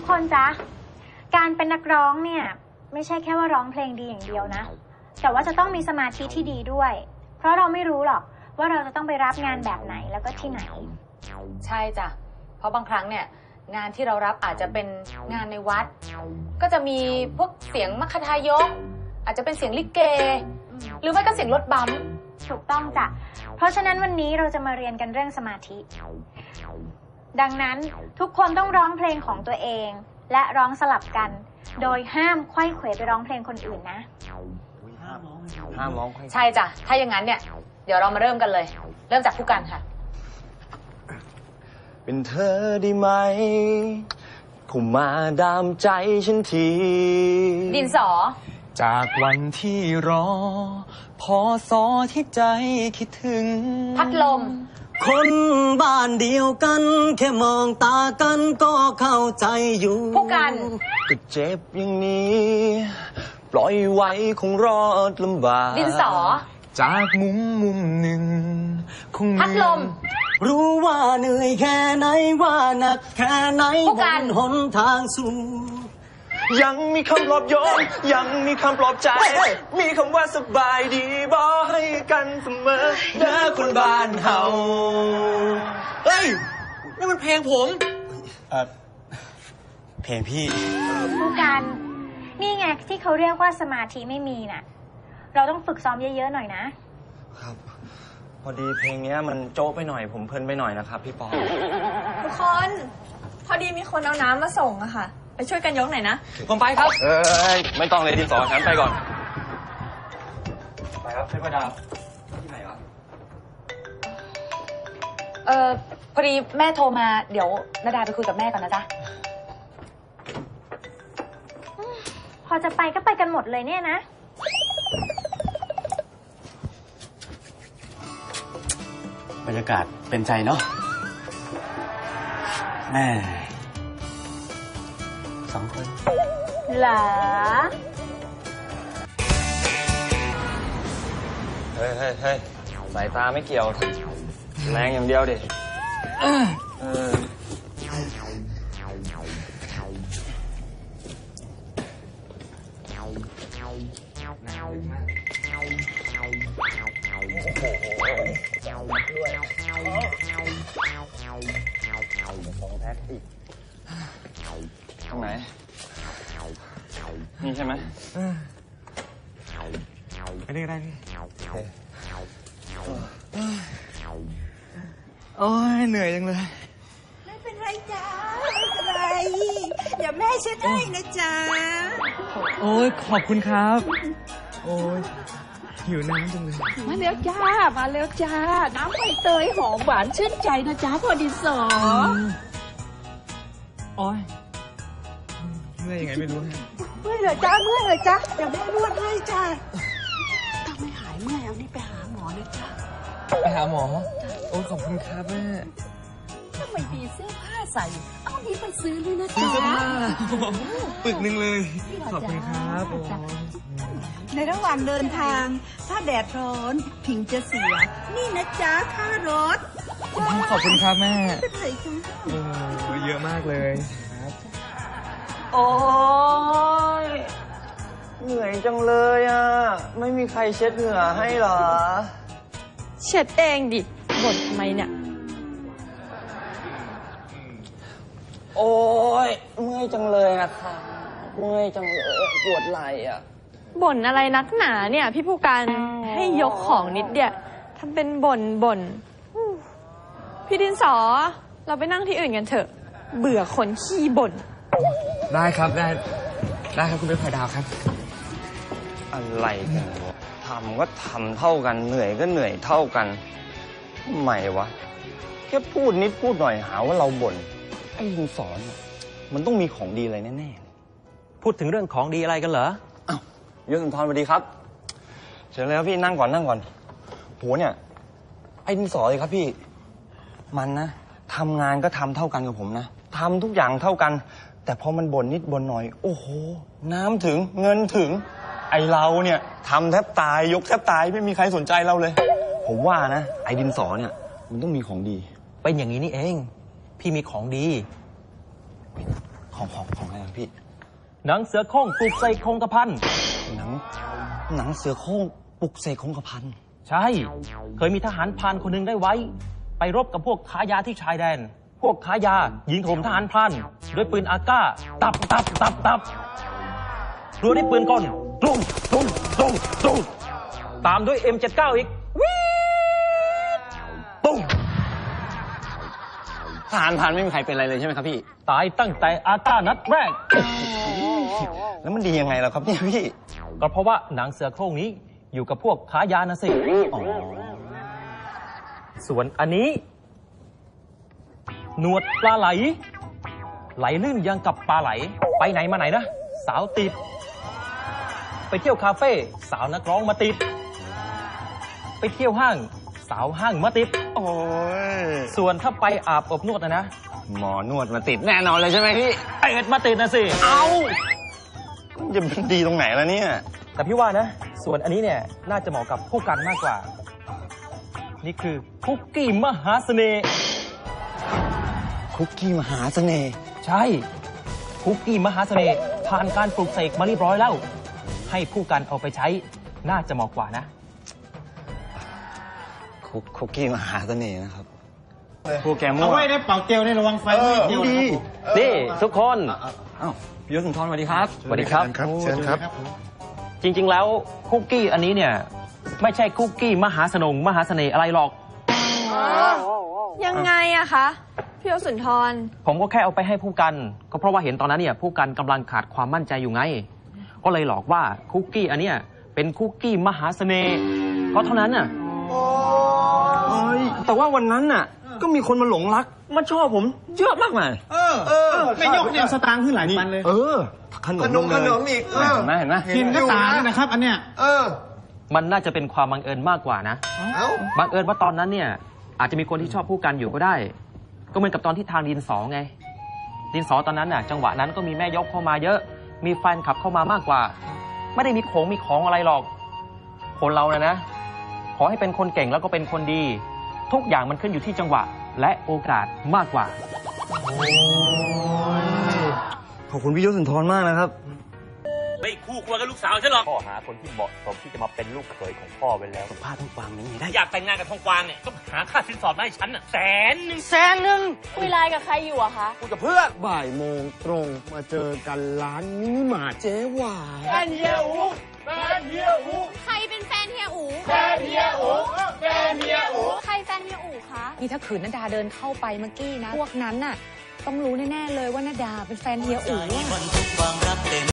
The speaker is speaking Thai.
ทุกคนจ๊ะ การเป็นนักร้องเนี่ย ไม่ใช่แค่ว่าร้องเพลงดีอย่างเดียวนะ แต่ว่าจะต้องมีสมาธิที่ดีด้วย เพราะเราไม่รู้หรอกว่าเราจะต้องไปรับงานแบบไหนแล้วก็ที่ไหน ใช่จ้ะ เพราะบางครั้งเนี่ย งานที่เรารับอาจจะเป็นงานในวัด ก็จะมีพวกเสียงมัคคทายก อาจจะเป็นเสียงลิเก หรือไม่ก็เสียงรถบัมป์ถูกต้องจ้ะ เพราะฉะนั้นวันนี้เราจะมาเรียนกันเรื่องสมาธิ ดังนั้นทุกคนต้องร้องเพลงของตัวเอง และร้องสลับกัน โดยห้ามไขว้เขวไปร้องเพลงคนอื่นนะ ห้ามร้องค่อยใช่จ้ะ ถ้าอย่างนั้นเนี่ย เดี๋ยวเรามาเริ่มกันเลย เริ่มจากผู้กันค่ะ เป็นเธอได้ไหมเข้ามาดามใจฉันที ดินสอ จากวันที่รอ พอสอที่ใจคิดถึง พัดลม คนบ้านเดียวกัน แค่มองตากันก็เข้าใจอยู่ ผู้กัน ก็เจ็บอย่างนี้ ปล่อยไว้คงรอดลำบากดินสอ จากมุมมุมหนึ่งคงพัดลม รู้ว่าเหนื่อยแค่ไหนว่าหนักแค่ไหนผู้กัน บหนทางสู่ ยังมีคำปลอบโยนยังมีคำปลอบใจ มีคำว่าสบายดีบอกให้กันเสมอเด้อคนบ้านเฮาเฮ้ยนี่มันเพลงผม เอ่อเพลงพี่ ผู้กันนี่ไงที่เขาเรียกว่าสมาธิไม่มีน่ะ เราต้องฝึกซ้อมเยอะๆหน่อยนะ ครับ พอดีเพลงเนี้ยมันโจ๊ะไปหน่อย ผมเพลินไปหน่อยนะครับ พี่ปอทุกคน พอดีมีคนเอาน้ำมาส่งอะค่ะ ไปช่วยกันยกหน่อยนะ ผมไปครับ เอ้ยไม่ต้องเลยดินสอฉันไปก่อน ไปครับเทพดาวที่ไหนวะเออพอดีแม่โทรมาเดี๋ยวนาดาไปคุยกับแม่ก่อนนะจ๊ะ พอจะไปก็ไปกันหมดเลยเนี่ยนะ บรรยากาศเป็นใจเนาะแม่ สองคนเหรอเฮ้ยเฮ้ยเฮ้ยสายตาไม่เกี่ยว แรงอย่างเดียวดิเออของแพ็คอีก ตรงไหน นี่ใช่ไหมไปเรื่อยๆพี่โอเคโอ้ยเหนื่อยจังเลย ไม่เป็นไรจ้าไม่เป็นไรเดี๋ยวแม่เช็ดให้นะจ๊ะโอ้ยขอบคุณครับ โอ้ยหิวน้ำจังเลย มาแล้วจ้า มาแล้วจ้า น้ำใบเตยหอมหวานชื่นใจนะจ๊ะพอดินสอโอ้ย เมื่อยยังไงไม่รู้ฮะเมื่อยเหรอจ้าเมื่อยเหรอจ้าเดี๋ยวแม่นวดให้จ้าถ้าไม่หายเมื่อยเอานี่ไปหาหมอนะจ๊ะไปหาหมอ โอ้ยขอบคุณครับแม่ถ้าไม่มีเสื้อผ้าใส่ เอานี้ไปซื้อเลยนะซื้อจ๊ะเสื้อผ้าปึกหนึ่งเลย ขอบคุณครับโอ้ยในระหว่างเดินทาง ถ้าแดดร้อนผิงจะเสีย นี่นะจ๊ะค่ารถ ขอบคุณครับแม่เป็นไรจ๊ะโอ้ยเยอะมากเลยครับ โอ้ยเหนื่อยจังเลยอะ ไม่มีใครเช็ดเหงื่อให้เหรอ เช็ดเองดิบ่นทำไมเนี่ย โอ้ยเมื่อยจังเลยอะค่ะ เมื่อยจังเลยปวดไหล่อะ บ่นอะไรนักหนาเนี่ย พี่ผู้การให้ยกของนิดเดียวทำเป็นบ่นบ่นอู้พี่ดินสอ เราไปนั่งที่อื่นกันเถอะ เบื่อคนขี้บ่น ได้ครับได้ได้ครับคุณเป็นไผ่ดาวครับ อะไรกันวะทำก็ทำเท่ากันเหนื่อยก็เหนื่อยเท่ากันทำไมวะแค่พูดนิดพูดหน่อยหาว่าเราบ่นไอ้ลุงสอนน่ะมันต้องมีของดีอะไรแน่ๆพูดถึงเรื่องของดีอะไรกันเหรออ้าวยศสุนทรสวัสดีครับเชิญเลยครับพี่นั่งก่อนนั่งก่อนโหเนี่ย ไอ้ดินสอเลยครับพี่ มันนะทำงานก็ทำเท่ากันกับผมนะทำทุกอย่างเท่ากัน แต่พอมันบ่นนิดบ่นหน่อย โอ้โห น้ำถึงเงินถึง ไอเราเนี่ยทำแทบตายยกแทบตายไม่มีใครสนใจเราเลย ผมว่านะ ไอ้ดินสอเนี่ย มันต้องมีของดี เป็นอย่างนี้นี่เอง พี่มีของดี ของของของอะไรครับพี่ หนังเสือโคร่งปลูกใส่คงกระพัน หนัง หนังเสือโคร่งปลุกเสกคงกระพันใช่ เคยมีทหารพรานคนหนึ่งได้ไว้ ไปรบกับพวกค้ายาที่ชายแดน พวกค้ายายิงถล่มทหารพรานด้วยปืนอาก้า ตับตับตับตับรัวด้วยปืนกลตุ้งตุ้งตุ้งตุ้งตามด้วย M79 อีกวิดตุ้งทหารพรานไม่มีใครเป็นอะไรเลยใช่ไหมครับพี่ ตายตั้งแต่อาก้านัดแรก แล้วมันดียังไงล่ะครับเนี่ยพี่ ก็เพราะว่าหนังเสือโคร่งนี้อยู่กับพวกค้ายานะสิอ๋อส่วนอันนี้ หนวดปลาไหล ไหลลื่นยังกับปลาไหล ไปไหนมาไหนนะ สาวติด ไปเที่ยวคาเฟ่สาวนักร้องมาติด ไปเที่ยวห้าง สาวห้างมาติด โอ้ยส่วนถ้าไปอาบอบนวดนะนะหมอนวดมาติดแน่นอนเลยใช่ไหมพี่เอ็ดมาติดนะสิ เอาจะมันดีตรงไหนล่ะเนี่ย แต่พี่ว่านะ ส่วนอันนี้เนี่ย น่าจะเหมาะกับผู้กันมากกว่า นี่คือคุกกี้มหาเสน่ห์ คุกกี้มหาเสน่ห์ใช่ คุกกี้มหาเสน่ห์ผ่านการปลูกเสกมาเรียบร้อยแล้ว ให้ผู้กันเอาไปใช้น่าจะเหมาะกว่านะ คุกคุกกี้มหาเสน่ห์นะครับ พวกแกมั่วเอาไว้ได้เป่าเกลียวในระวังไฟไม่เกลียวดีนี่ทุกคนอ้าวพี่ยศสุนทรสวัสดีครับ สวัสดีครับ ครับเชิญครับ จริง ๆ แล้วคุกกี้อันนี้เนี่ย ไม่ใช่คุกกี้มหาสนงมหาเสน่ห์อะไรหรอก ยังไงอะคะ พี่ยศสุนทร ผมก็แค่เอาไปให้ผู้กัน ก็เพราะว่าเห็นตอนนั้นเนี่ยผู้กันกำลังขาดความมั่นใจอยู่ไง ก็เลยหลอกว่าคุกกี้อันเนี้ยเป็นคุกกี้มหาเสน่ห์ก็เท่านั้นน่ะเอ้ยแต่ว่าวันนั้นน่ะ ก็มีคนมาหลงรักมาชอบผมเยอะมากมายเออ เออไม่ยกเนี่ยสตางค์ขึ้นหลายพันเลยเออขนมนมขนมอีกเห็นไหมเห็นไหมกินก็ตาเลยนะครับ อันเนี้ยมันน่าจะเป็นความบังเอิญมากกว่านะบังเอิญว่าตอนนั้นเนี่ย อาจจะมีคนที่ชอบผู้กันอยู่ก็ได้ ก็เหมือนกับตอนที่ทางดินสอไง ดินสอตอนนั้นน่ะ จังหวะนั้นก็มีแม่ยกเข้ามาเยอะ มีแฟนขับเข้ามามากกว่า ไม่ได้มีของมีของอะไรหรอก คนเรานะนะ ขอให้เป็นคนเก่งแล้วก็เป็นคนดี ทุกอย่างมันขึ้นอยู่ที่จังหวะ และโอกาสมากกว่า ขอบคุณพี่ยศสุนทรมากนะครับ ไม่คู่ควรกับลูกสาวฉันหรอกพ่อหาคนที่เหมาะสมที่จะมาเป็นลูกเขยของพ่อไปแล้วพาทุกฟังนี้ได้ อยากแต่งงานกับทองกวางเนี่ยก็หาค่าสินสอดมาให้ฉันน่ะแสนหนึ่งแสนหนึ่งคุยไลน์กับใครอยู่อะคะบ่ายโมงตรงมาเจอกันร้านมินิมาร์ทเจ๊หวานใครเป็นแฟนเฮียอูแฟนเฮียอูแฟนเฮียอูใครแฟนเฮียอูคะนี่ถ้าขืนนาดาเดินเข้าไปเมื่อกี้นะพวกนั้นน่ะต้องรู้แน่ๆเลยว่านาดาเป็นแฟนเฮียอู๋อะ